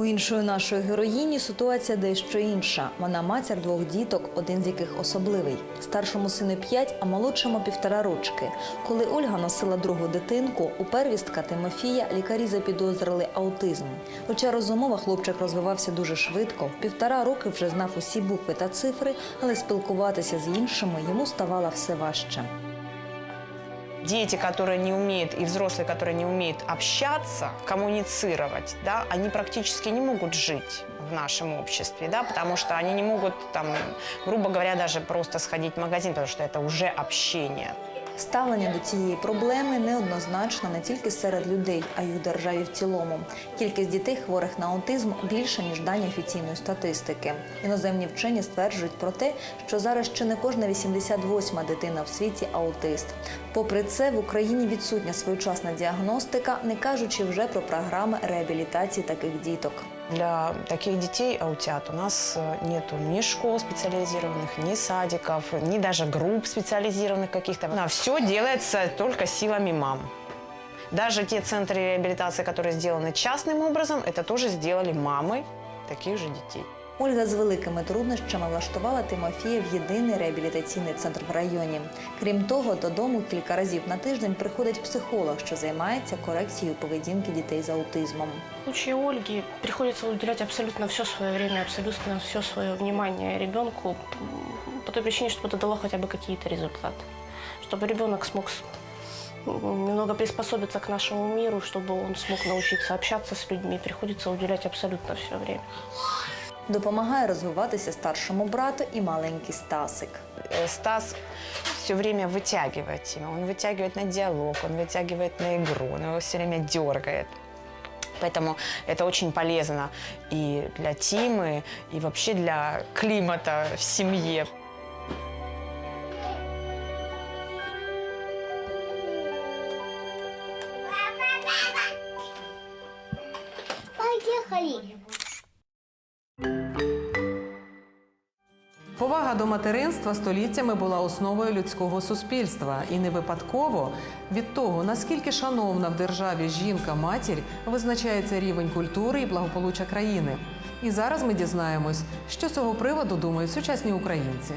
У іншої нашої героїні ситуація дещо інша. Вона матір двох діток, один з яких особливий. Старшому сину 5, а молодшому півтора рочки. Коли Ольга носила другу дитинку, у первістка Тимофія лікарі запідозрили аутизм. Хоча розумово хлопчик розвивався дуже швидко, півтора роки вже знав усі букви та цифри, але спілкуватися з іншими йому ставало все важче. Дети, которые не умеют, и взрослые, которые не умеют общаться, коммуницировать, да, они практически не могут жить в нашем обществе, да, потому что они не могут, там, грубо говоря, даже просто сходить в магазин, потому что это уже общение. Ставлення до цієї проблеми неоднозначно не тільки серед людей, а й у державі в цілому. Кількість дітей хворих на аутизм більша ніж дані офіційної статистики. Іноземні вчені стверджують про те, що зараз ще не кожна 88-ма дитина в світі аутист. Попри це, в Україні відсутня своєчасна діагностика, не кажучи вже про програми реабілітації таких діток. Для таких детей, аутят, у нас э, нету ни школ специализированных, ни садиков, ни даже групп специализированных каких-то. Все делается только силами мам. Даже те центры реабилитации, которые сделаны частным образом, это тоже сделали мамы таких же детей. Ольга з великими труднощами влаштувала Тимофія в єдиний реабілітаційний центр в районі. Крім того, додому кілька разів на тиждень приходить психолог, що займається корекцією поведінки дітей з аутизмом. В случае Ольги приходится уделять абсолютно все свое время, абсолютно все свое внимание ребенку м, по той причине, чтобы это дало хотя бы какие-то результаты. Чтобы ребенок смог с- м, немного приспособиться к нашему миру, чтобы он смог научиться общаться с людьми, приходится уделять абсолютно все время. Допомагає розвиватися старшому брату і маленький Стасик. Э, Стас все время вытягивает его. Он вытягивает на диалог, он вытягивает на игру, он его все время дергает. Поэтому это очень полезно и для Тимы, и вообще для климата в семье. Поехали. Повага до материнства століттями була основою людського суспільства, і не випадково від того, наскільки шановна в державі жінка-матір, визначається рівень культури і благополуччя країни. І зараз ми дізнаємось, що з цього приводу думають сучасні українці.